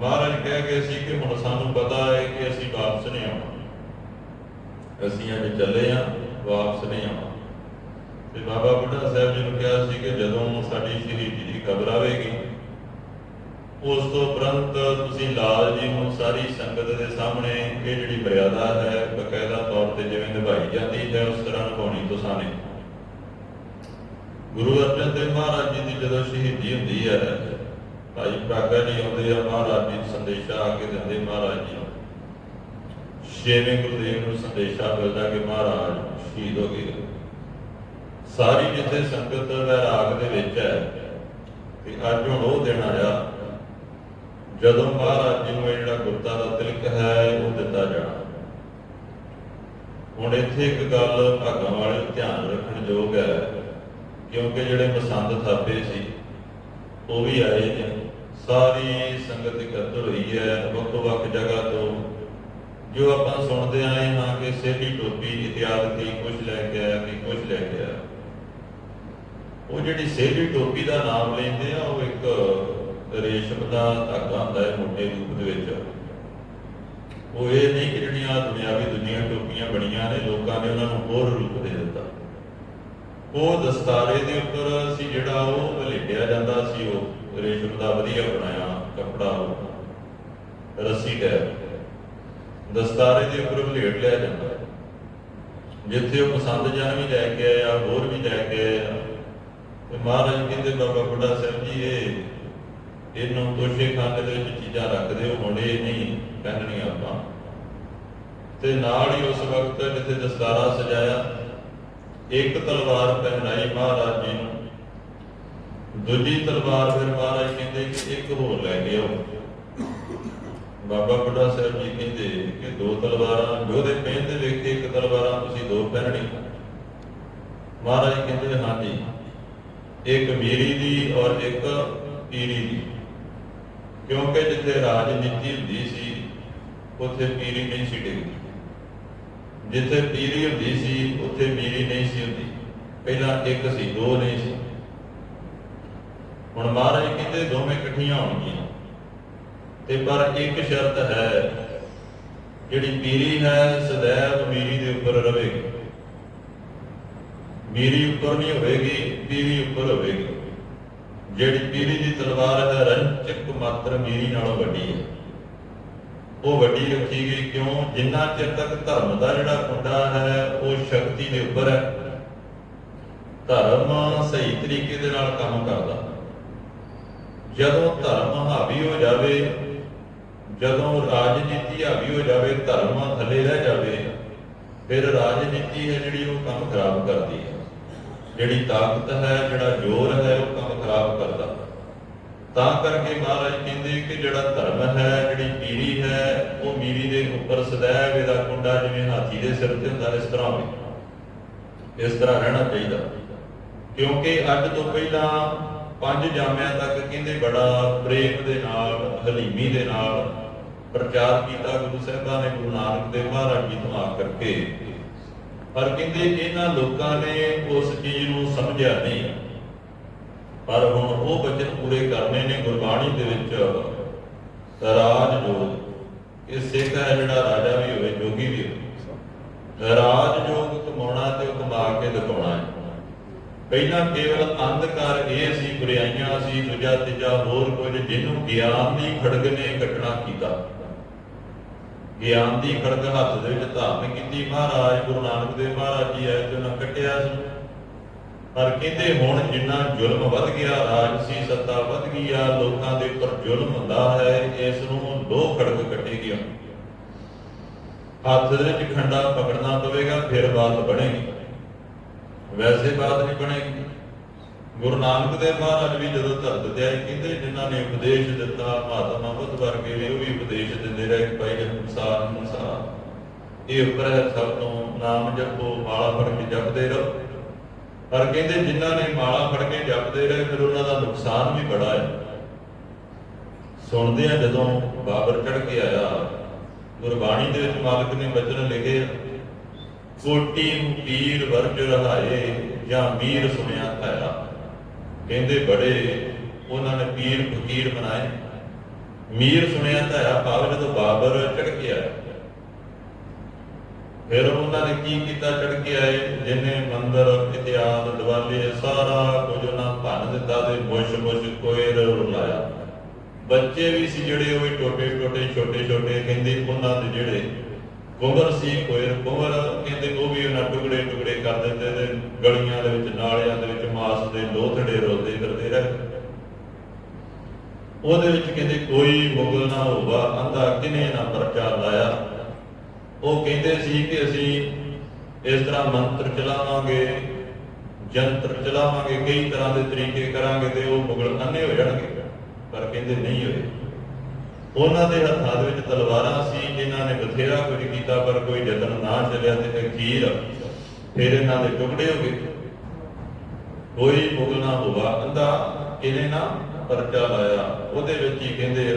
ਮਹਾਰਾਜ ਕਹਿ ਗਏ ਸੀ ਕਿ ਹੁਣ ਸਾਨੂੰ ਪਤਾ ਹੈ ਕਿ ਅਸੀਂ ਵਾਪਸ ਨਹੀਂ ਆਉਣਾ ਅਸੀਂ ਅੱਜ ਚੱਲੇ ਆ ਵਾਪਸ ਨਹੀਂ ਆਉਣਾ ਤੇ ਬਾਬਾ ਬੁੱਢਾ ਸਾਹਿਬ ਜੀ ਨੂੰ ਕਿਹਾ ਸੀ ਕਿ ਜਦੋਂ ਸਾਡੀ ਸ਼ਹੀਦੀ ਦੀ ਖਬਰ ਆਵੇਗੀ, ਉਸ ਤੋਂ ਉਪਰੰਤ ਤੁਸੀਂ ਲਾਲ ਜੀ ਨੂੰ ਸਾਰੀ ਸੰਗਤ ਦੇ ਸਾਹਮਣੇ ਇਹ ਜਿਹੜੀ ਮਰਿਆਦਾ ਹੈ, ਬਕਾਇਦਾ ਤੌਰ ਤੇ ਜਿਵੇਂ ਨਿਭਾਈ ਜਾਂਦੀ ਹੈ, ਉਸ ਤਰ੍ਹਾਂ ਨਿਭਾਉਣੀ ਤੁਸੀਂ ਨੇ ਗੁਰੂ ਅਰਜਨ ਦੇਵ ਮਹਾਰਾਜ ਜੀ ਦੀ ਜਦੋਂ ਸ਼ਹੀਦੀ ਹੁੰਦੀ ਹੈ ਭਾਈ ਭਾਗਾ ਜੀ ਆਉਂਦੇ ਆ ਮਹਾਰਾਜ ਜੀ ਸੰਦੇਸ਼ਾ ਆ ਕੇ ਦਿੰਦੇ ਮਹਾਰਾਜ ਜੀ ਨੂੰ। ਛੇਵੇਂ ਗੁਰਦੇਵ ਨੂੰ ਸੰਦੇਸ਼ਾ ਮਿਲਦਾ ਕਿ ਮਹਾਰਾਜ ਸ਼ਹੀਦ ਹੋ ਗਏ। ਸਾਰੀ ਜਿੱਥੇ ਸੰਗਤ ਦਾ ਰਾਗ ਦੇ ਵਿੱਚ ਹੈ ਤੇ ਅੱਜ ਹੁਣ ਉਹ ਦਿਨ ਆਇਆ, ਜਦੋਂ ਮਹਾਰਾਜ ਜੀ ਨੂੰ ਜਿਹੜਾ ਗੁਰਤਾ ਦਾ ਤਿਲਕ ਹੈ, ਉਹ ਦਿੱਤਾ ਜਾਣਾ। ਹੁਣ ਇੱਥੇ ਇੱਕ ਗੱਲ ਭਾਗਾਂ ਵਾਲੇ ਧਿਆਨ ਰੱਖਣ ਯੋਗ ਹੈ, ਕਿਉਂਕਿ ਜਿਹੜੇ ਪਸੰਦ ਥਾਪੇ ਸੀ, ਉਹ ਵੀ ਆਏ ਨੇ। ਸਾਰੀ ਸੰਗਤ ਇਕੱਤਰ ਹੋਈ ਹੈ ਵੱਖ-ਵੱਖ ਜਗ੍ਹਾ ਤੋਂ। ਜੋ ਆਪਾਂ ਸੁਣਦੇ ਆਏ ਹਾਂ ਕਿ ਸੇਲੀ ਟੋਪੀ ਇਤਿਆਦਿ ਕੁਝ ਲੈ ਕੇ ਆਇਆ ਕਿ ਕੁਝ ਲੈ ਕੇ ਆਇਆ। ਉਹ ਜਿਹੜੀ ਸੇਲੀ ਟੋਪੀ ਦਾ ਨਾਮ ਲੈਂਦੇ ਆ, ਉਹ ਇੱਕ ਰੇਸ਼ਮ ਦਾ ਧਾਗਾ ਹੁੰਦਾ ਹੈ ਮੋਟੇ ਰੂਪ ਦੇ ਵਿੱਚ। ਉਹ ਇਹ ਨਹੀਂ ਕਿ ਜਿਹੜੀਆਂ ਦੁਨਿਆਵੀ ਦੁਨੀਆ ਟੋਪੀਆਂ ਬਣੀਆਂ ਨੇ, ਲੋਕਾਂ ਨੇ ਉਹਨਾਂ ਨੂੰ ਹੋਰ ਰੂਪ ਦੇ ਦਿੱਤਾ। ਉਹ ਦਸਤਾਰੇ ਦੇ ਉੱਪਰ ਸੀ ਜਿਹੜਾ ਉਹ ਲੇਟਿਆ ਜਾਂਦਾ ਸੀ, ਉਹ ਰੇਸ਼ਮ ਦਾ ਵਧੀਆ ਬਣਾਇਆ, ਕਪੜਾ ਰੱਸੀ ਟੈਪ। ਦਸਤਾਰੇ ਦੇ ਉੱਪਰ ਬਲੇਡ ਲਿਆ ਜਾਂਦਾ। ਜਿੱਥੇ ਉਹ ਪਸੰਦ ਜਾਂ ਵੀ ਲੈ ਕੇ ਆਇਆ, ਹੋਰ ਵੀ ਲੈ ਕੇ ਆਇਆ। ਤੇ ਮਹਾਰਾਜ ਕਹਿੰਦੇ, ਬਾਬਾ ਬੁੱਢਾ ਸਾਹਿਬ ਜੀ, ਇਹ ਇਹਨੂੰ ਤੋਸ਼ੇ ਖਾਨੇ ਦੇ ਵਿੱਚ ਚੀਜ਼ਾਂ ਰੱਖਦੇ ਹੋ ਹੁਣ ਨਹੀਂ ਕੰਨਣੀ ਆਪਾਂ। ਤੇ ਨਾਲ ਹੀ ਉਸ ਵਕਤ ਜਿੱਥੇ ਦਸਤਾਰਾ ਸਜਾਇਆ, ਇੱਕ ਤਲਵਾਰ ਪਹਿਨਾਈ ਮਹਾਰਾਜ ਜੀ ਨੂੰ। ਦੂਜੀ ਤਲਵਾਰ ਫਿਰ ਮਹਾਰਾਜ ਕਹਿੰਦੇ ਕਿ ਇੱਕ ਹੋਰ ਲੈ ਕੇ ਆਓ। ਬਾਬਾ ਬੁੱਢਾ ਸਾਹਿਬ ਜੀ ਕਹਿੰਦੇ ਕਿ ਦੋ ਤਲਵਾਰਾਂ ਜੋਦੇ ਪਹਿਨਦੇ ਵੇਖ ਕੇ ਇੱਕ ਤਲਵਾਰਾਂ ਤੁਸੀਂ ਦੋ ਪਹਿਨਣੀ ਮਹਾਰਾਜ ਕਹਿੰਦੇ ਹਾਂ ਜੀ ਇੱਕ ਮੇਰੀ ਦੀ ਔਰ ਇੱਕ ਪੀਰੀ ਦੀ। ਕਿਉਂਕਿ ਜਿੱਥੇ ਰਾਜਨੀਤੀ ਹੁੰਦੀ ਸੀ, ਉੱਥੇ ਪੀਰੀ ਨਹੀਂ ਸੀ ਡਿੱਗਦੀ। ਜਿੱਥੇ ਪੀਰੀ ਹੁੰਦੀ ਸੀ, ਉੱਥੇ ਮੀਰੀ ਨਹੀਂ ਸੀ ਹੁੰਦੀ। ਪਹਿਲਾਂ ਇੱਕ ਸੀ, ਦੋ ਨਹੀਂ ਸੀ। ਹੁਣ ਮਹਾਰਾਜ ਕਹਿੰਦੇ ਦੋਵੇਂ ਇਕੱਠੀਆਂ ਹੋਣਗੀਆਂ। ਤੇ ਪਰ ਇੱਕ ਸ਼ਰਤ ਹੈ, ਜਿਹੜੀ ਪੀਰੀ ਹੈ ਸदैव ਮੀਰੀ ਦੇ ਉੱਪਰ ਰਹੇਗੀ। ਮੀਰੀ ਉੱਪਰ ਨਹੀਂ ਹੋਵੇਗੀ ਪੀਰੀ ਉੱਪਰ ਹੋਵੇਗੀ ਜਿਹੜੀ ਪੀਰੀ ਦੀ ਤਲਵਾਰ ਹੈ, ਰੰਚਕ ਮਾਤਰ ਮੀਰੀ ਨਾਲੋਂ ਵੱਡੀ ਹੈ। ਉਹ ਵੱਡੀ ਰੱਖੀ ਗਈ ਕਿਉਂ? ਜਿੰਨਾ ਚਿਰ ਤੱਕ ਧਰਮ ਦਾ ਜਿਹੜਾ ਕੁੰਡਾ ਹੈ, ਉਹ ਸ਼ਕਤੀ ਦੇ ਉੱਪਰ ਹੈ। ਧਰਮ ਸਹੀ ਤਰੀਕੇ ਦੇ ਨਾਲ ਕੰਮ ਕਰਦਾ। ਜਦੋਂ ਧਰਮ ਹਾਵੀ ਹੋ ਜਾਵੇ, ਜਦੋਂ ਰਾਜਨੀਤੀ ਹਾਵੀ ਹੋ ਜਾਵੇ, ਧਰਮ ਥੱਲੇ ਰਹਿ ਜਾਵੇ, ਫਿਰ ਰਾਜਨੀਤੀ ਹੈ ਜਿਹੜੀ ਉਹ ਕੰਮ ਖਰਾਬ ਕਰਦੀ ਹੈ। ਜਿਹੜੀ ਤਾਕਤ ਹੈ, ਜਿਹੜਾ ਜ਼ੋਰ ਹੈ, ਉਹ ਕੰਮ ਖਰਾਬ ਕਰਦਾ। ਤਾਂ ਕਰਕੇ ਮਹਾਰਾਜ ਕਹਿੰਦੇ ਕਿ ਜਿਹੜਾ ਧਰਮ ਹੈ, ਜਿਹੜੀ ਪੀੜੀ ਹੈ, ਉਹ ਮੀਰੀ ਦੇ ਉੱਪਰ ਸਦਾਇ ਇਹਦਾ ਕੁੰਡਾ ਜਿਵੇਂ ਹਾਥੀ ਦੇ ਸਿਰ ਤੇ ਹੁੰਦਾ, ਇਸ ਤਰ੍ਹਾਂ ਹੋਵੇ। ਇਸ ਤਰ੍ਹਾਂ ਰਹਿਣਾ ਚਾਹੀਦਾ। ਕਿਉਂਕਿ ਅੱਜ ਤੋਂ ਪਹਿਲਾਂ ਪੰਜ ਜਾਮਿਆਂ ਤੱਕ ਕਹਿੰਦੇ ਬੜਾ ਪ੍ਰੇਮ ਦੇ ਨਾਲ, ਹਲੀਮੀ ਦੇ ਨਾਲ ਪ੍ਰਚਾਰ ਕੀਤਾ ਗੁਰੂ ਸਾਹਿਬਾਂ ਨੇ, ਗੁਰੂ ਨਾਨਕ ਦੇਵ ਮਹਾਰਾਜ ਜੀ ਤੋਂ ਆ ਕਰਕੇ। ਪਰ ਕਹਿੰਦੇ ਇਹਨਾਂ ਲੋਕਾਂ ਨੇ ਉਸ ਚੀਜ਼ ਨੂੰ ਸਮਝਿਆ ਨਹੀਂ। ਪਰ ਹੁਣ ਉਹ ਬਚਨ ਪੂਰੇ ਕਰਨੇ ਨੇ ਗੁਰਬਾਣੀ ਦੇ ਵਿੱਚ। ਰਾਜ ਜੋਗ, ਇਹ ਸਿੱਖ ਹੈ ਜਿਹੜਾ ਰਾਜਾ ਵੀ ਹੋਵੇ, ਜੋਗੀ ਵੀ ਹੋਵੇ। ਰਾਜ ਜੋਗ ਕਮਾਉਣਾ ਤੇ ਕਮਾ ਕੇ ਦਿਖਾਉਣਾ ਹੈ। ਪਹਿਲਾਂ ਕੇਵਲ ਅੰਧਕਾਰ ਇਹ ਸੀ ਬੁਰਾਈਆਂ ਸੀ, ਦੂਜਾ, ਤੀਜਾ, ਹੋਰ ਕੁਝ ਜਿਹਨੂੰ ਗਿਆਨ ਦੀ ਖੜਗ ਨੇ ਘਟਣਾ ਕੀਤਾ। ਗਿਆਨ ਦੀ ਖੜਗ ਹੱਥ ਦੇ ਵਿੱਚ ਧਾਰਨ ਕੀਤੀ। ਮਹਾਰਾਜ ਗੁਰੂ ਨਾਨਕ ਦੇਵ ਮਹਾਰਾਜ ਜੀ ਆਏ ਤੇ ਉਹਨਾਂ ਕੱਟਿਆ ਸੀ। ਪਰ ਕਹਿੰਦੇ ਹੁਣ ਜਿੰਨਾ ਜ਼ੁਲਮ ਵੱਧ ਗਿਆ ਰਾਜਸੀ ਸੱਤਾ ਵੱਧ ਗਈ ਆ, ਲੋਕਾਂ ਦੇ ਉੱਪਰ ਜ਼ੁਲਮ ਹੁੰਦਾ ਹੈ, ਇਸ ਨੂੰ ਦੋ ਖੜਗ ਕੱਟੇਗੀ ਹੱਥ ਦੇ ਵਿੱਚ ਖੰਡਾ ਪਕੜਨਾ ਪਵੇਗਾ, ਫਿਰ ਬਾਤ ਬਣੇਗੀ। ਵੈਸੇ ਬਾਤ ਨਹੀਂ ਬਣੇਗੀ। ਗੁਰੂ ਨਾਨਕ ਦੇਵ ਮਹਾਰਾਜ ਵੀ ਜਦੋਂ ਧਰਤ ਤੇ ਆਏ ਕਹਿੰਦੇ ਜਿਨ੍ਹਾਂ ਨੇ ਉਪਦੇਸ਼ ਦਿੱਤਾ, ਮਹਾਤਮਾ ਬੁੱਧ ਵਰਗੇ ਵੀ ਉਹ ਵੀ ਉਪਦੇਸ਼ ਦਿੰਦੇ ਰਹੇ ਕਿ ਭਾਈ ਅਨੁਸਾਰ ਅਨੁਸਾਰ ਇਹ ਉੱਪਰ ਸਭ ਤੋਂ ਨਾਮ ਜਪੋ, ਮਾਲਾ ਫੜ ਕੇ ਜਪਦੇ ਰਹੋ। ਪਰ ਕਹਿੰਦੇ ਜਿਨ੍ਹਾਂ ਨੇ ਮਾਲਾ ਫੜ ਕੇ ਜਪਦੇ ਰਹੇ, ਫਿਰ ਉਹਨਾਂ ਦਾ ਨੁਕਸਾਨ ਵੀ ਬੜਾ ਹੈ। ਸੁਣਦੇ ਆ ਜਦੋਂ ਬਾਬਰ ਚੜ ਕੇ ਆਇਆ, ਗੁਰਬਾਣੀ ਦੇ ਵਿੱਚ ਮਾਲਕ ਨੇ ਵਚਨ ਲਿਖੇ ਆ ਕੋਟੀ ਪੀਰ ਵਰਜ ਰਹਾਏ ਜਾਂ ਮੀਰ ਸੁਣਿਆ ਖਾਇਆ। ਕਹਿੰਦੇ ਬੜੇ, ਉਹਨਾਂ ਨੇ ਪੀਰ ਫਕੀਰ ਬਣਾਏ। ਮੀਰ ਸੁਣਿਆ ਧਾਇਆ ਭਾਵ ਜਦੋਂ ਬਾਬਰ ਚੜ ਕੇ ਆਇਆ ਫਿਰ ਉਹਨਾਂ ਨੇ ਕੀ ਕੀਤਾ ਚੜ ਕੇ ਆਏ? ਜਿਨੇ ਮੰਦਰ ਇਤਿਆਦ ਦਿਵਾਲੇ, ਸਾਰਾ ਕੁਝ ਉਹਨਾਂ ਭੰਨ ਦਿੱਤਾ ਤੇ ਮੁਸ਼ ਮੁਸ਼ ਕੋਇਰ ਰੁਲਾਇਆ ਬੱਚੇ ਵੀ ਸੀ ਜਿਹੜੇ ਉਹ ਟੋਟੇ ਟੋਟੇ ਛੋਟੇ ਛੋਟੇ ਕਹਿੰਦੇ ਉਹਨਾਂ ਦੇ ਜਿਹੜੇ ਕੁੰਵਰ ਸੀ ਕੋਇਰ ਕੁੰਵਰ ਕਹਿੰਦੇ ਉਹ ਵੀ ਉਹਨਾਂ ਟੁਕੜੇ ਟੁਕੜੇ ਕਰ ਦਿੰਦੇ ਤੇ ਗਲੀਆਂ ਦੇ ਵਿੱਚ, ਨਾਲਿਆਂ ਦੇ ਵਿੱਚ, ਮਾਸ ਦੇ ਲੋਥੜੇ ਰੋਲਦੇ ਫਿਰਦੇ ਰਹੇ। ਉਹਦੇ ਵਿੱਚ ਕਹਿੰਦੇ ਕੋਈ ਮੁਗਲ ਨਾ ਹੋਵਾ ਅੰਧਾ ਕਿਨੇ ਨਾ ਪਰਚਾ ਲਾਇਆ। ਉਹ ਕਹਿੰਦੇ ਸੀ ਕਿ ਅਸੀਂ ਇਸ ਤਰ੍ਹਾਂ ਮੰਤਰ ਚਲਾਵਾਂਗੇ ਜੰਤਰ ਚਲਾਵਾਂਗੇ, ਕਈ ਤਰ੍ਹਾਂ ਦੇ ਤਰੀਕੇ ਕਰਾਂਗੇ ਤੇ ਉਹ ਮੁਗਲ ਅੰਨੇ ਹੋ ਜਾਣਗੇ, ਪਰ ਕਹਿੰਦੇ ਨਹੀਂ ਹੋਏ। ਉਹਨਾਂ ਦੇ ਹੱਥਾਂ ਦੇ ਵਿੱਚ ਤਲਵਾਰਾਂ ਸੀ, ਜਿਨ੍ਹਾਂ ਨੇ ਬਥੇਰਾ ਕੁਝ ਕੀਤਾ, ਪਰ ਕੋਈ ਯਤਨ ਨਾ ਚੱਲਿਆ ਤੇ ਅਖੀਰ ਫਿਰ ਇਹਨਾਂ ਦੇ ਟੁਕੜੇ ਹੋ ਗਏ। ਕੋਈ ਮੁਗਲ ਨਾ ਹੋਵਾ। ਅੰਦਾ ਇਹਨੇ ਨਾ ਪਰਚਾ ਲਾਇਆ? ਉਹਦੇ ਵਿੱਚ ਹੀ ਕਹਿੰਦੇ ਆ,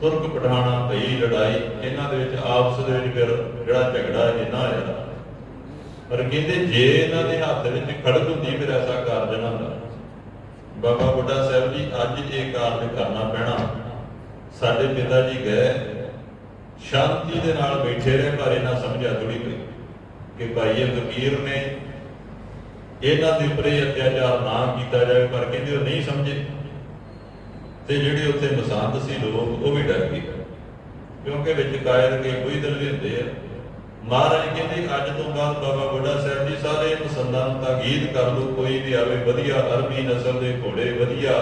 ਤੁਰਕ ਪਠਾਣਾ ਭਈ ਲੜਾਈ। ਇਹਨਾਂ ਦੇ ਵਿੱਚ ਆਪਸ ਦੇ ਵਿੱਚ ਫਿਰ ਜਿਹੜਾ ਝਗੜਾ ਇਹਨਾਂ ਹੋਇਆ। ਪਰ ਕਹਿੰਦੇ ਜੇ ਇਹਨਾਂ ਦੇ ਹੱਥ ਵਿੱਚ ਖੜਕ ਹੁੰਦੀ ਫਿਰ ਐਸਾ ਕਾਰਜ ਨਾ ਹੁੰਦਾ। ਬਾਬਾ ਬੁੱਢਾ ਸਾਹਿਬ ਜੀ, ਅੱਜ ਇਹ ਕਾਰਜ ਕਰਨਾ ਪੈਣਾ। ਸਾਡੇ ਪਿਤਾ ਜੀ ਗਏ, ਸ਼ਾਂਤੀ ਦੇ ਨਾਲ ਬੈਠੇ ਰਹੇ, ਪਰ ਇਹਨਾਂ ਸਮਝਿਆ ਥੋੜੀ ਪਈ ਕਿ ਭਾਈ ਇਹ ਨੇ ਇਹਨਾਂ ਦੇ ਉੱਪਰ ਅਤਿਆਚਾਰ ਨਾ ਕੀਤਾ ਜਾਵੇ, ਪਰ ਕਹਿੰਦੇ ਉਹ ਨਹੀਂ ਸਮਝੇ। ਤੇ ਜਿਹੜੇ ਉੱਥੇ ਮਸੰਦ ਸੀ ਲੋਕ, ਉਹ ਵੀ ਡਰ ਗਏ। ਕਿਉਂਕਿ ਵਿੱਚ ਕਾਇਰ ਕੇ ਕੋਈ ਦਿਲ ਵੀ ਹੁੰਦੇ ਆ। ਮਹਾਰਾਜ ਕਹਿੰਦੇ, ਅੱਜ ਤੋਂ ਬਾਅਦ ਬਾਬਾ ਬੁੱਢਾ ਸਾਹਿਬ ਜੀ ਸਾਰੇ ਮਸੰਦਾਂ ਨੂੰ ਤਾਕੀਦ ਕਰ ਲਓ, ਕੋਈ ਵੀ ਆਵੇ, ਵਧੀਆ ਅਰਬੀ ਨਸਲ ਦੇ ਘੋੜੇ, ਵਧੀਆ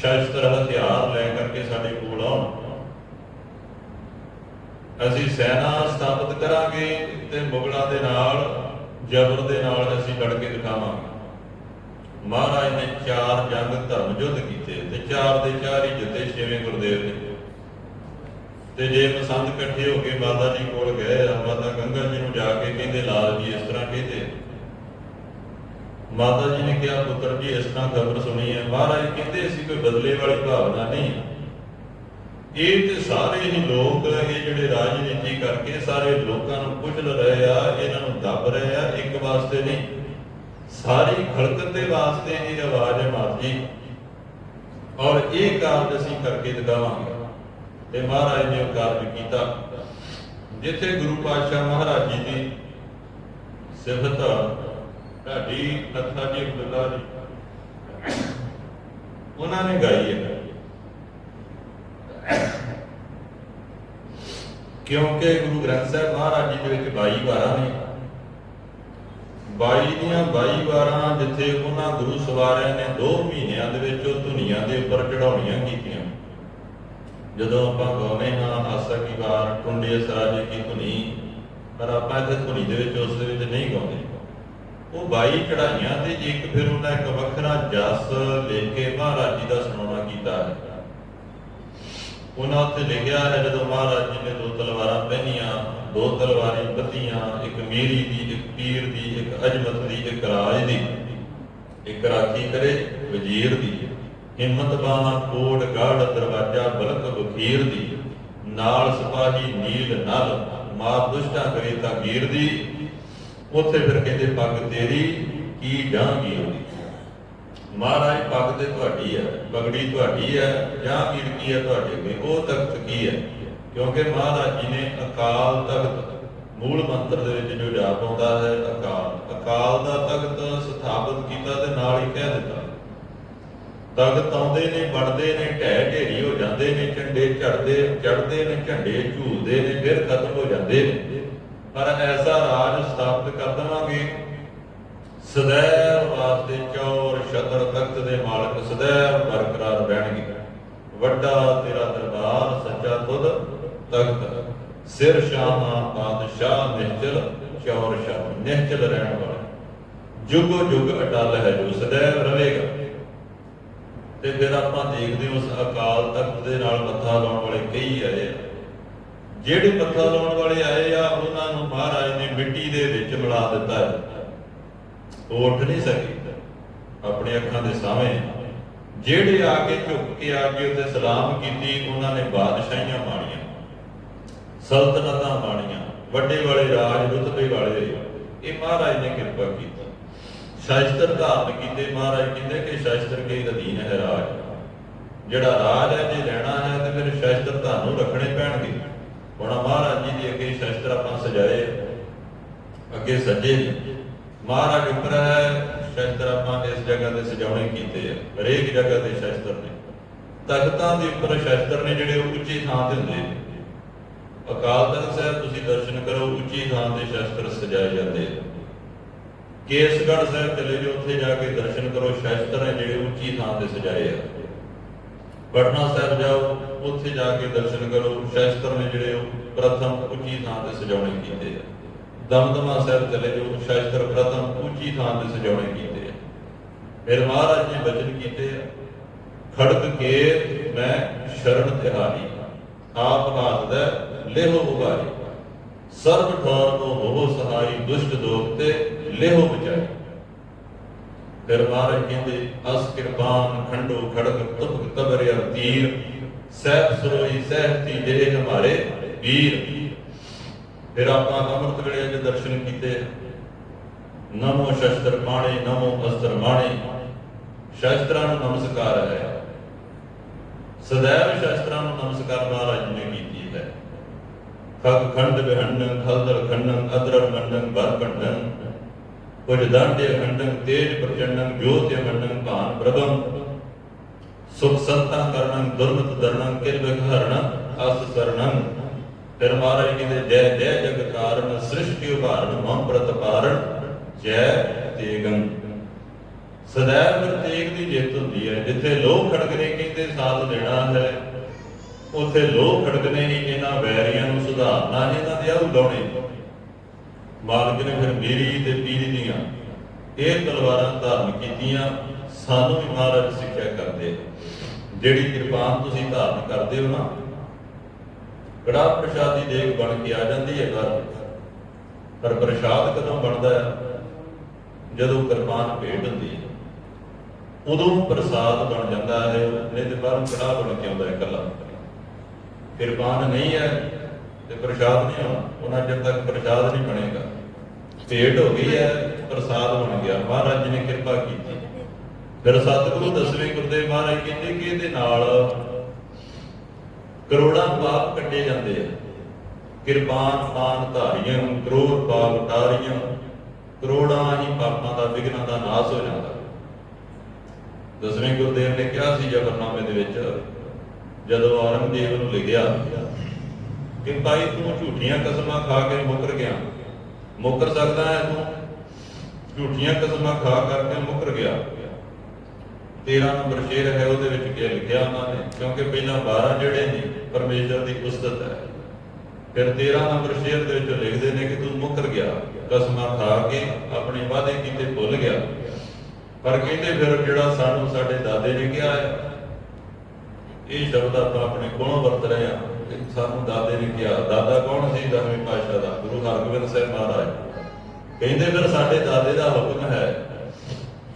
ਸ਼ਸਤਰ ਹਥਿਆਰ ਲੈ ਕਰਕੇ ਸਾਡੇ ਕੋਲ ਆਉਣ ਅਸੀਂ ਸੈਨਾ ਸਥਾਪਿਤ ਕਰਾਂਗੇ ਤੇ ਮੁਗਲਾਂ ਦੇ ਨਾਲ, ਜ਼ਬਰ ਦੇ ਨਾਲ ਅਸੀਂ ਲੜ ਕੇ ਦਿਖਾਵਾਂਗੇ। ਮਹਾਰਾਜ ਨੇ ਚਾਰ ਜੰਗ ਧਰਮ ਯੁੱਧ ਕੀਤੇ ਤੇ ਚਾਰ ਦੇ ਚਾਰ ਹੀ ਜਿੱਤੇ ਛੇਵੇਂ ਗੁਰਦੇਵ ਨੇ। ਤੇ ਜੇ ਪਸੰਦ ਇਕੱਠੇ ਹੋ ਕੇ ਮਾਤਾ ਜੀ ਕੋਲ ਗਏ ਮਾਤਾ ਗੰਗਾ ਜੀ ਨੂੰ ਜਾ ਕੇ ਕਹਿੰਦੇ, ਲਾਲ ਜੀ ਇਸ ਤਰ੍ਹਾਂ ਕਹਿੰਦੇ ਮਾਤਾ ਜੀ ਨੇ ਕਿਹਾ, ਪੁੱਤਰ ਜੀ, ਇਸ ਤਰ੍ਹਾਂ ਖਬਰ ਸੁਣੀ ਹੈ। ਮਹਾਰਾਜ ਕਹਿੰਦੇ ਸੀ ਕੋਈ ਬਦਲੇ ਵਾਲੀ ਭਾਵਨਾ ਨਹੀਂ ਇਹ ਤੇ ਸਾਰੇ ਹੀ ਲੋਕ ਇਹ ਜਿਹੜੇ ਰਾਜਨੀਤੀ ਕਰਕੇ ਸਾਰੇ ਲੋਕਾਂ ਨੂੰ ਕੁਚਲ ਰਹੇ ਆ, ਇਹਨਾਂ ਨੂੰ ਦੱਬ ਰਹੇ ਆ, ਇੱਕ ਵਾਸਤੇ ਨਹੀਂ। ਸਾਰੀ ਖਲਕਤ ਦੇ ਵਾਸਤੇ ਇਹ ਆਵਾਜ਼ ਹੈ ਮਾਤ ਜੀ। ਔਰ ਇਹ ਕਾਰਜ ਅਸੀਂ ਕਰਕੇ ਦਿਖਾਵਾਂਗੇ। ਤੇ ਮਹਾਰਾਜ ਨੇ ਉਹ ਕਾਰਜ ਕੀਤਾ। ਜਿੱਥੇ ਗੁਰੂ ਪਾਤਸ਼ਾਹ ਮਹਾਰਾਜ ਜੀ ਦੀ ਸਿਫਤ ਢਾਡੀ ਨੱਥਾ ਜੀ ਅਬਦੁੱਲਾ ਜੀ। ਉਹਨਾਂ ਨੇ ਗਾਈ ਹੈ ਕਿਉਂਕਿ ਗੁਰੂ ਗ੍ਰੰਥ ਸਾਹਿਬ ਮਹਾਰਾਜ ਜੀ ਦੇ ਵਿੱਚ 22 ਵਾਰਾਂ ਨੇ। 22 ਦੀਆਂ 22 ਵਾਰਾਂ ਜਿੱਥੇ ਉਹਨਾਂ ਗੁਰੂ ਸਵਾਰਿਆਂ ਨੇ 2 ਮਹੀਨਿਆਂ ਦੇ ਵਿੱਚ ਉਹ ਧੁਨੀਆਂ ਦੇ ਉੱਪਰ ਚੜਾਉਣੀਆਂ ਕੀਤੀਆਂ। ਜਦੋਂ ਆਪਾਂ ਗਾਉਂਦੇ ਹਾਂ, ਆਸਾ ਕੀ ਵਾਰ ਟੁੰਡੇ ਸਰਾਜੇ ਕੀ ਧੁਨੀ, ਪਰ ਆਪਾਂ ਇੱਥੇ ਧੁਨੀ ਦੇ ਵਿੱਚ ਉਸ ਦੇ ਵਿੱਚ ਨਹੀਂ ਗਾਉਂਦੇ। ਉਹ 22 ਚੜਾਈਆਂ ਤੇ ਇੱਕ ਫਿਰ ਉਹਨਾਂ ਇੱਕ ਵੱਖਰਾ ਜਸ ਲਿਖ ਕੇ ਮਹਾਰਾਜ ਜੀ ਦਾ ਸੁਣਾਉਣਾ ਕੀਤਾ ਹੈ। ਉਹਨਾਂ ਉੱਤੇ ਲਿਖਿਆ ਹੈ, ਜਦੋਂ ਮਹਾਰਾਜ ਜੀ ਨੇ ਦੋ ਤਲਵਾਰਾਂ ਪਹਿਨੀਆਂ, ਦੋ ਤਲਵਾਰਾਂ ਬੱਤੀਆਂ ਇੱਕ ਮੇਰੀ ਦੀ, ਇੱਕ ਪੀਰ ਦੀ, ਇੱਕ ਅਜਮਤ ਦੀ, ਇੱਕ ਰਾਜ ਦੀ, ਇੱਕ ਰਾਖੀ ਕਰੇ, ਵਜ਼ੀਰ ਦੀ, ਹਿੰਮਤ ਬਾਣਾ ਕੋਟ ਗੜ ਦਰਵਾਜ਼ਾ ਬਲਕ ਵਖੀਰ ਦੀ, ਨਾਲ ਸਿਪਾਹੀ ਨੀਲ ਨਲ ਮਾਰ ਦੁਸ਼ਟਾਂ ਕਰੇ ਤਾਂ ਦੀ ਉੱਥੇ ਫਿਰ ਕਹਿੰਦੇ, ਪੱਗ ਤੇਰੀ ਕੀ ਜਾਂਗੀਰ ਦੀ ਮਹਾਰਾਜ, ਪੱਗ ਤੇ ਤੁਹਾਡੀ ਹੈ, ਪਗੜੀ ਤੁਹਾਡੀ ਹੈ ਜਾਂਗੀਰ ਕੀ ਹੈ ਤੁਹਾਡੇ ਕੋਲ ਉਹ ਤਖਤ ਕੀ ਹੈ? ਕਿਉਂਕਿ ਮਹਾਰਾਜ ਜੀ ਨੇ ਅਕਾਲ ਤਖਤ, ਮੂਲ ਮੰਤਰ ਦੇ ਵਿੱਚ ਜੋ ਜਾਪ ਆਉਂਦਾ ਹੈ, ਅਕਾਲ ਅਕਾਲ ਦਾ ਤਖਤ ਸਥਾਪਿਤ ਕੀਤਾ ਤੇ ਨਾਲ ਹੀ ਕਹਿ ਦਿੱਤਾ। ਤਖਤ ਆਉਂਦੇ ਨੇ, ਵੜਦੇ ਨੇ, ਢਹਿ ਢੇਰੀ ਹੋ ਜਾਂਦੇ ਨੇ, ਝੰਡੇ ਝੜਦੇ ਚੜਦੇ ਨੇ, ਝੰਡੇ ਝੂਲਦੇ ਨੇ, ਫਿਰ ਖਤਮ ਹੋ ਜਾਂਦੇ ਨੇ। ਪਰ ਐਸਾ ਰਾਜ ਸਥਾਪਿਤ ਕਰ ਦਵਾਂਗੇ। ਸदैव ਵਾਸਤੇ ਚੌਰ ਸ਼ਤਰ ਤਖਤ ਦੇ ਮਾਲਕ ਸदैव ਬਰਕਰਾਰ ਰਹਿਣਗੇ। ਵੱਡਾ ਤੇਰਾ ਦਰਬਾਰ ਸੱਚਾ ਤੁਧ ਤਖਤ, ਸਿਰ ਸ਼ਾਹਾਂ ਬਾਦਸ਼ਾਹ ਨਿਹਚਲ ਚੌਰ ਸ਼ਾਹ ਨਿਹਚਲ ਰਹਿਣ ਵਾਲਾ। ਜੁਗੋ ਜੁਗ ਅਟਲ ਹੈ ਜੋ ਸदैव ਰਹੇਗਾ। ਤੇ ਫਿਰ ਆਪਾਂ ਦੇਖਦੇ ਉਸ ਅਕਾਲ ਤਖਤ ਦੇ ਨਾਲ ਮੱਥਾ ਲਾਉਣ ਵਾਲੇ ਕਈ ਆਏ ਆ। ਜਿਹੜੇ ਪੱਥਰ ਲਾਉਣ ਵਾਲੇ ਆਏ ਆ, ਉਹਨਾਂ ਨੂੰ ਮਹਾਰਾਜ ਨੇ ਮਿੱਟੀ ਦੇ ਵਿੱਚ ਮਿਲਾ ਦਿੱਤਾ ਹੈ। ਉਹ ਉੱਠ ਨਹੀਂ ਸਕੇ। ਆਪਣੇ ਅੱਖਾਂ ਦੇ ਸਾਹਮਣੇ। ਜਿਹੜੇ ਆ ਕੇ ਝੁੱਕ ਕੇ ਆ ਕੇ ਉੱਤੇ ਸਲਾਮ ਕੀਤੀ, ਉਹਨਾਂ ਨੇ ਬਾਦਸ਼ਾਹੀਆਂ ਮਾਣੀਆਂ ਸਲਤਨਤਾਂ ਮਾਣੀਆਂ ਵੱਡੇ ਵਾਲੇ ਰਾਜ, ਰੁਤਬੇ ਵਾਲੇ। ਇਹ ਮਹਾਰਾਜ ਨੇ ਕਿਰਪਾ ਕੀਤੀ। ਸ਼ਾਸਤਰ ਧਾਰਨ ਕੀਤੇ। ਮਹਾਰਾਜ ਕਹਿੰਦੇ ਕਿ ਸ਼ਾਸਤਰ ਕੇ ਅਧੀਨ ਹੈ ਰਾਜ। ਜਿਹੜਾ ਰਾਜ ਹੈ, ਜੇ ਲੈਣਾ ਹੈ, ਤੇ ਫਿਰ ਸ਼ਾਸਤਰ ਹੁਣ ਮਹਾਰਾਜ ਜੀ ਦੇ ਅੱਗੇ ਸ਼ਸਤਰ ਆਪਾਂ ਸਜਾਏ, ਅੱਗੇ ਸੱਜੇ। ਨੇ। ਮਹਾਰਾਜ ਉੱਪਰ ਹੈ, ਸ਼ਸਤਰ ਆਪਾਂ ਇਸ ਜਗ੍ਹਾ ਤੇ ਸਜਾਉਣੇ ਕੀਤੇ ਆ, ਹਰੇਕ ਜਗ੍ਹਾ ਤੇ ਸ਼ਸਤਰ ਨੇ। ਤਖਤਾਂ ਦੇ ਉੱਪਰ ਸ਼ਸਤਰ ਨੇ ਜਿਹੜੇ ਉੱਚੀ ਥਾਂ ਤੇ ਹੁੰਦੇ ਨੇ। ਅਕਾਲ ਤਖਤ ਸਾਹਿਬ, ਤੁਸੀਂ ਦਰਸ਼ਨ ਕਰੋ, ਉੱਚੀ ਥਾਂ ਤੇ ਸ਼ਸਤਰ ਸਜਾਏ ਜਾਂਦੇ ਆ। ਕੇਸਗੜ੍ਹ ਸਾਹਿਬ ਚਲੇ ਜਾਓ, ਉੱਥੇ ਜਾ ਕੇ ਦਰਸ਼ਨ ਕਰੋ, ਸ਼ਸਤਰ ਨੇ ਜਿਹੜੇ ਉੱਚੀ ਥਾਂ ਤੇ ਸਜਾਏ ਆ। ਪਟਨਾ ਸਾਹਿਬ ਜਾਓ ਉੱਥੇ ਜਾ ਕੇ ਦਰਸ਼ਨ ਕਰੋ। ਸ਼ਸਤਰ ਨੇ ਜਿਹੜੇ ਉਹ ਪ੍ਰਥਮ ਉੱਚੀ ਥਾਂ ਤੇ ਸਜਾਉਣੇ ਕੀਤੇ ਆ। ਦਮਦਮਾ ਸਾਹਿਬ ਚਲੇ ਜਾਓ, ਸ਼ਸਤਰ ਪ੍ਰਥਮ ਉੱਚੀ ਥਾਂ ਤੇ ਸਜਾਉਣੇ ਕੀਤੇ ਆ। ਫਿਰ ਮਹਾਰਾਜ ਨੇ ਬਚਨ ਕੀਤੇ ਆ, ਖੜਕ ਕੇ ਮੈਂ ਸ਼ਰਨ ਤਿਹਾਰੀ ਆਪ ਨਾਥਦਾ ਲੇਹੋ ਉਬਾਰੀ ਸਰਬ ਠੌਰ ਕੋ ਹੋਵੋ ਸਹਾਈ, ਦੁਸ਼ਟ ਦੋਖ ਤੇ ਲੇਹੋ ਬਚਾਈ ਫਿਰ ਮਹਾਰਾਜ ਕਹਿੰਦੇ, ਅਸ ਕਿਰਪਾਨ ਖੰਡੋ ਖੜਕ ਤੁਪਕ ਤਬਰਿਆ ਤੀਰ ਸਹਿਬ ਸਰੋਈ ਸਹਿਬਤੀ ਜਿਹੜੇ ਹਮਾਰੇ ਵੀਰ। ਫਿਰ ਆਪਾਂ ਅੰਮ੍ਰਿਤ ਵੇਲੇ ਦੇ ਦਰਸ਼ਨ ਕੀਤੇ। ਨਮੋ ਸ਼ਸਤਰ ਮਾਣੇ, ਨਮੋ ਅਸਤਰ ਮਾਣੇ। ਸ਼ਸਤਰਾਂ ਨੂੰ ਨਮਸਕਾਰ ਹੈ। ਸदैव ਸ਼ਸਤਰਾਂ ਨੂੰ ਨਮਸਕਾਰ ਮਹਾਰਾਜ ਨੇ ਕੀਤੀ ਹੈ। ਖਗ ਖੰਡ ਬਿਹੰਡੰ ਖਲਦਲ ਖੰਡੰ ਅਦਰਰ ਮੰਡੰ ਬਰ ਪੰਡੰ ਕੁਝ ਦੰਡੇ ਖੰਡੰ ਤੇਜ ਪ੍ਰਚੰਡੰ, ਜੋਤਿ ਮੰਡੰ ਭਾਨ ਪ੍ਰਭੰ। ਸੁਖ ਸੰਤਾਂ ਕਰਨੰ, ਦੁਰਮਤ ਦਰਣੰ ਕਿਰਵ ਹਰਣੰ ਅਸ ਸਰਣੰ। ਫਿਰ ਮਹਾਰਾਜ ਜੀ ਜੈ ਜੈ ਜਗ ਕਾਰਨ, ਸ੍ਰਿਸ਼ਟੀ ਉਭਾਰਨ, ਮਮ ਪ੍ਰਤਪਾਰਨ ਜੈ ਤੇਗੰ। ਸदैव ਤੇਗ ਦੀ ਜਿੱਤ ਹੁੰਦੀ ਹੈ। ਜਿੱਥੇ ਲੋਕ ਖੜਕਨੇ ਕਹਿੰਦੇ ਸਾਥ ਦੇਣਾ ਹੈ? ਉੱਥੇ ਲੋਕ ਖੜਕਨੇ ਹੀ ਇਹਨਾਂ ਵੈਰੀਆਂ ਨੂੰ ਸੁਧਾਰਨਾ ਇਹਨਾਂ ਦੇ ਆਉ ਲਾਉਣੇ ਮਾਲਕ ਨੇ ਫਿਰ ਮੇਰੀ ਤੇ ਪੀਰੀ ਦੀਆਂ ਇਹ ਤਲਵਾਰਾਂ ਧਾਰਨ ਕੀਤੀਆਂ। ਸਾਨੂੰ ਵੀ ਮਹਾਰਾਜ ਸਿੱਖਿਆ ਕਰਦੇ ਜਿਹੜੀ ਕਿਰਪਾਨ ਤੁਸੀਂ ਧਾਰਨ ਕਰਦੇ ਹੋ ਨਾ ਕੜਾ ਪ੍ਰਸ਼ਾਦੀ ਦੇਗ ਬਣ ਕੇ ਆ ਜਾਂਦੀ ਹੈ ਘਰ। ਪਰ ਪ੍ਰਸ਼ਾਦ ਕਦੋਂ ਬਣਦਾ ਹੈ? ਜਦੋਂ ਕਿਰਪਾਨ ਭੇਟ ਹੁੰਦੀ ਹੈ। ਉਦੋਂ ਪ੍ਰਸਾਦ ਬਣ ਜਾਂਦਾ ਹੈ, ਨਹੀਂ ਤੇ ਬਾਹਰੋਂ ਕੜਾ ਬਣ ਕੇ ਆਉਂਦਾ ਹੈ ਇਕੱਲਾ। ਕਿਰਪਾਨ ਨਹੀਂ ਹੈ ਤੇ ਪ੍ਰਸ਼ਾਦ ਨਹੀਂ ਆਉਣਾ। ਉਹਨਾਂ ਚਿਰ ਤੱਕ ਪ੍ਰਸ਼ਾਦ ਨਹੀਂ ਬਣੇਗਾ। ਭੇਟ ਹੋ ਗਈ ਹੈ, ਪ੍ਰਸਾਦ ਬਣ ਗਿਆ। ਮਹਾਰਾਜ ਜੀ ਨੇ ਕਿਰਪਾ ਕੀਤੀ। ਫਿਰ ਸਤਿਗੁਰੂ ਦਸਵੇਂ ਗੁਰਦੇਵ ਮਹਾਰਾਜ ਕਹਿੰਦੇ ਕਿ ਇਹਦੇ ਨਾਲ ਕਰੋੜਾਂ ਪਾਪ ਕੱਟੇ ਜਾਂਦੇ ਆ। ਕਿਰਪਾਨ ਪਾਨ ਧਾਰੀਆਂ, ਕਰੋੜ ਪਾਪ ਟਾਰੀਆਂ ਕਰੋੜਾਂ ਹੀ ਪਾਪਾਂ ਦਾ ਵਿਗਨਾਂ ਦਾ ਨਾਸ ਹੋ ਜਾਂਦਾ। ਦਸਵੇਂ ਗੁਰਦੇਵ ਨੇ ਕਿਹਾ ਸੀ ਜਬਰਨਾਮੇ ਦੇ ਵਿੱਚ, ਜਦੋਂ ਔਰੰਗਜ਼ੇਬ ਨੂੰ ਲਿਖਿਆ ਕਿ ਭਾਈ ਤੂੰ ਝੂਠੀਆਂ ਕਸਮਾਂ ਖਾ ਕੇ ਮੁਕਰ ਗਿਆ। ਮੁਕਰ ਸਕਦਾ ਹੈ ਤੂੰ? ਝੂਠੀਆਂ ਕਸਮਾਂ ਖਾ ਕਰਕੇ ਮੁਕਰ ਗਿਆ। 13 ਨੰਬਰ ਸ਼ੇਰ ਹੈ, ਉਹਦੇ ਵਿੱਚ ਕੀ ਲਿਖਿਆ ਉਹਨਾਂ ਨੇ, ਕਿਉਂਕਿ ਪਹਿਲਾਂ 12 ਜਿਹੜੇ ਨੇ, ਪਰਮੇਸ਼ਰ ਦੀ ਉਸਤਤ ਹੈ। ਫਿਰ 13 ਨੰਬਰ ਸ਼ੇਰ ਦੇ ਵਿੱਚ ਲਿਖਦੇ ਨੇ ਕਿ ਤੂੰ ਮੁਕਰ ਗਿਆ, ਕਸਮਾਂ ਖਾ ਕੇ ਆਪਣੇ ਵਾਅਦੇ ਕੀਤੇ ਭੁੱਲ ਗਿਆ। ਪਰ ਕਹਿੰਦੇ ਫਿਰ ਜਿਹੜਾ ਸਾਨੂੰ ਸਾਡੇ ਦਾਦੇ ਨੇ ਕਿਹਾ ਹੈ, ਇਹ ਸ਼ਬਦ ਆਪਾਂ ਆਪਣੇ ਕੋਲੋਂ ਵਰਤ ਰਹੇ ਆ ਸਾਨੂੰ ਦਾਦੇ ਨੇ ਕਿਹਾ, ਦਾਦਾ ਕੌਣ ਸੀ? ਦਸਵੇਂ ਪਾਤਸ਼ਾਹ ਦਾ, ਗੁਰੂ ਹਰਗੋਬਿੰਦ ਸਾਹਿਬ ਮਹਾਰਾਜ। ਕਹਿੰਦੇ ਫਿਰ ਸਾਡੇ ਦਾਦੇ ਦਾ ਹੁਕਮ ਹੈ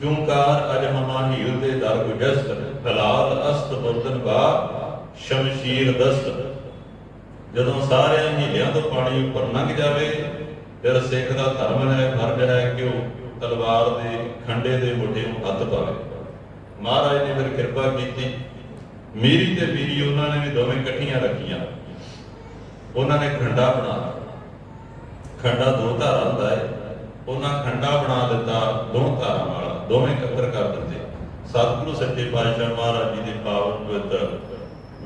ਚੁੰਕਾਰ ਅਜ ਹਮਾ ਹੀਲ ਦੇ ਦਰ ਗੁਜਸਤ ਫਲਾਲ ਅਸਤ ਬੁਰਦਨ ਬਾ ਸ਼ਮਸ਼ੀਰ ਦਸਤ। ਜਦੋਂ ਸਾਰਿਆਂ ਹੀਲਿਆਂ ਤੋਂ ਪਾਣੀ ਉੱਪਰ ਲੰਘ ਜਾਵੇ, ਫਿਰ ਸਿੱਖ ਦਾ ਧਰਮ ਹੈ, ਫਰਜ਼ ਹੈ ਕਿ ਉਹ ਤਲਵਾਰ ਦੇ ਖੰਡੇ ਦੇ ਮੁੱਢੇ ਨੂੰ ਹੱਥ ਪਾਵੇ। ਮਹਾਰਾਜ ਨੇ ਫਿਰ ਕਿਰਪਾ ਕੀਤੀ। ਮੇਰੀ ਤੇ ਵੀਰੀ ਉਹਨਾਂ ਨੇ ਵੀ ਦੋਵੇਂ ਇਕੱਠੀਆਂ ਰੱਖੀਆਂ। ਉਹਨਾਂ ਨੇ ਖੰਡਾ ਬਣਾ ਖੰਡਾ ਦੋ ਧਾਰਾਂ ਦਾ ਹੈ। ਉਹਨਾਂ ਖੰਡਾ ਬਣਾ ਦਿੱਤਾ, ਦੋ ਧਾਰਾਂ ਵਾਲਾ। ਦੋਵੇਂ ਇਕੱਤਰ ਕਰ ਦਿੱਤੇ ਸਤਿਗੁਰੂ ਸੱਚੇ ਪਾਤਸ਼ਾਹ ਮਹਾਰਾਜ ਜੀ ਦੇ ਪਾਵਨ ਪਵਿੱਤਰ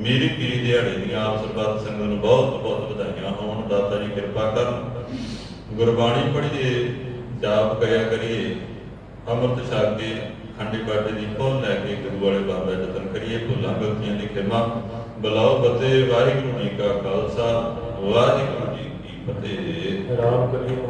ਮੇਰੀ ਪੀਰੀ ਦਿਹਾੜੇ ਦੀਆਂ ਆਪ ਸਰਬੱਤ ਸੰਗਤ ਨੂੰ ਬਹੁਤ ਬਹੁਤ ਵਧਾਈਆਂ ਹੋਣ। ਦਾਤਾ ਜੀ ਕਿਰਪਾ ਕਰਨ। ਗੁਰਬਾਣੀ ਪੜ੍ਹੀਏ, ਜਾਪ ਕਰਿਆ ਕਰੀਏ। ਅੰਮ੍ਰਿਤ ਛਕ ਕੇ ਖੰਡੀ ਬਾਟੇ ਦੀ ਖੋਲ ਲੈ ਕੇ ਗੁਰੂ ਵਾਲੇ ਬਾਬਾ ਜਤਨ ਕਰੀਏ। ਭੁੱਲਾਂ, ਗਲਤੀਆਂ ਦੀ ਖਿਮਾ ਬਲਾਓ ਬਤੇ। ਵਾਹਿਗੁਰੂ ਜੀ ਕਾ ਖਾਲਸਾ, ਵਾਹਿਗੁਰੂ ਜੀ ਕੀ ਫਤਿਹ। ਰਾਮ ਕਰੀਏ।